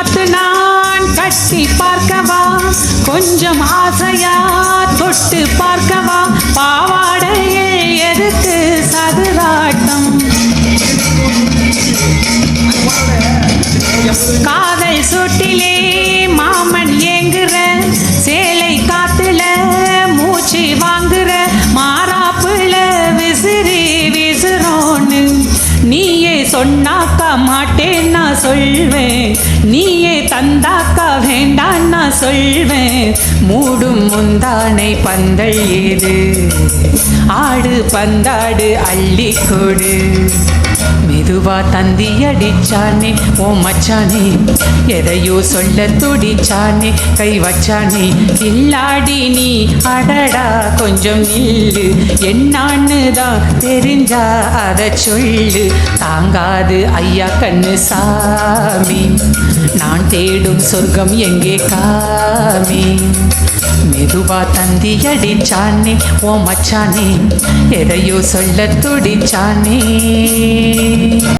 பார்த்து நான் கட்டி பார்க்கவா? கொஞ்சம் ஆசையா தொட்டு பார்க்கவா? பாவாடையே எதுக்கு சதுராட்டம். காதல் சுட்டிலே சொன்னாக்கா மாட்டேன் நான் சொல்வேன். நீயே தந்தா வேண்டான் நான் சொல்வேன். மூடும் முந்தானை பந்தல் ஏது? ஆடு பந்தாடு அள்ளி கொடு. மெதுவா தந்தி அடிச்சானே ஓ மச்சானே எதையோ சொல்ல துடிச்சானே கை வச்சானே இல்லாடி நீ அடடா கொஞ்சம் நில்லு. என்னான்னு தான் தெரிஞ்சா அத சொல்லு. தாங்காது ஐயா கண்ணு சாமி. நான் தேடும் சொர்க்கம் எங்கே காமி மெதுவா தந்தி அடிச்சானே ஓ மச்சானே எதையோ சொல்ல துடிச்சானே.